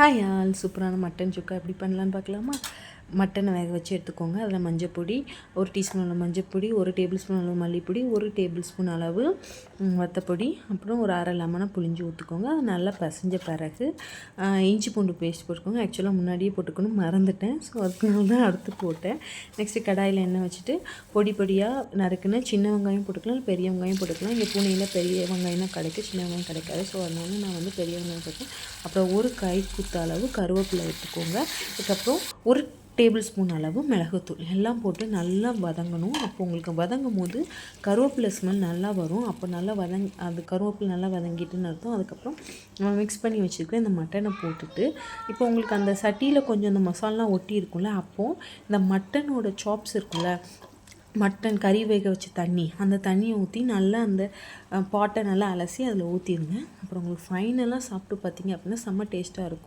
Hi all சூப்பரான mutton சுக்கா. எப்படி பண்ணலான்னு பார்க்கலாமா? மட்டனை வேக வச்சு எடுத்துக்கோங்க. அதில் மஞ்சப்பொடி ஒரு டீஸ்பூன் அளவு மஞ்சப்பொடி ஒரு டேபிள் ஸ்பூன் அளவு மல்லிப்பொடி ஒரு டேபிள் ஸ்பூன் அளவு வத்தப்பொடி அப்புறம் ஒரு அரை லெமனை புளிஞ்சு ஊற்றுக்கோங்க அது நல்லா பசைஞ்ச பிறகு இஞ்சி பூண்டு பேஸ்ட் போட்டுக்கோங்க. ஆக்சுவலாக முன்னாடியே போட்டுக்கணும் மறந்துட்டேன். ஸோ அதுக்காக தான் அடுத்து போட்டேன். நெக்ஸ்ட்டு கடாயில் எண்ணெய் வச்சுட்டு பொடி பொடியாக நறுக்குன்னு சின்ன வெங்காயம் போட்டுக்கலாம் இல்லை பெரிய வெங்காயம் போட்டுக்கலாம். இங்கே பூனையில் பெரிய வெங்காயம் தான் கிடைக்கும் சின்ன வெங்காயம் கிடைக்காது. ஸோ அதனால நான் வந்து பெரிய வெங்காயம் போட்டேன். அப்புறம் ஒரு கை குத்த அளவு கருவேப்பிலை எடுத்துக்கோங்க. அதுக்கப்புறம் ஒரு டேபிள் ஸ்பூன் அளவு மிளகுத்தூள் எல்லாம் போட்டு நல்லா வதங்கணும். அப்போ உங்களுக்கு வதங்கும் போது கருவேப்பிலை ஸ்மெல் நல்லா வரும். அப்போ நல்லா வதங் அது கருவேப்பிலை நல்லா வதங்கிட்டுன்னு அர்த்தம். அதுக்கப்புறம் நம்ம மிக்ஸ் பண்ணி வச்சுருக்க இந்த மட்டனை போட்டுட்டு இப்போ உங்களுக்கு அந்த சட்டியில் கொஞ்சம் அந்த மசாலாலாம் ஒட்டி இருக்கும்ல அப்போது இந்த மட்டனோட சாப்ஸ் இருக்குல்ல மட்டன் கறி வேக வச்ச தண்ணி அந்த தண்ணியை ஊற்றி நல்லா அந்த பாட்டை நல்லா அலசி அதில் ஊற்றிடுங்க அப்புறம் உங்களுக்கு ஃபைனலாக சாப்பிட்டு பார்த்தீங்க அப்படின்னா செம்ம டேஸ்ட்டாக இருக்கும்.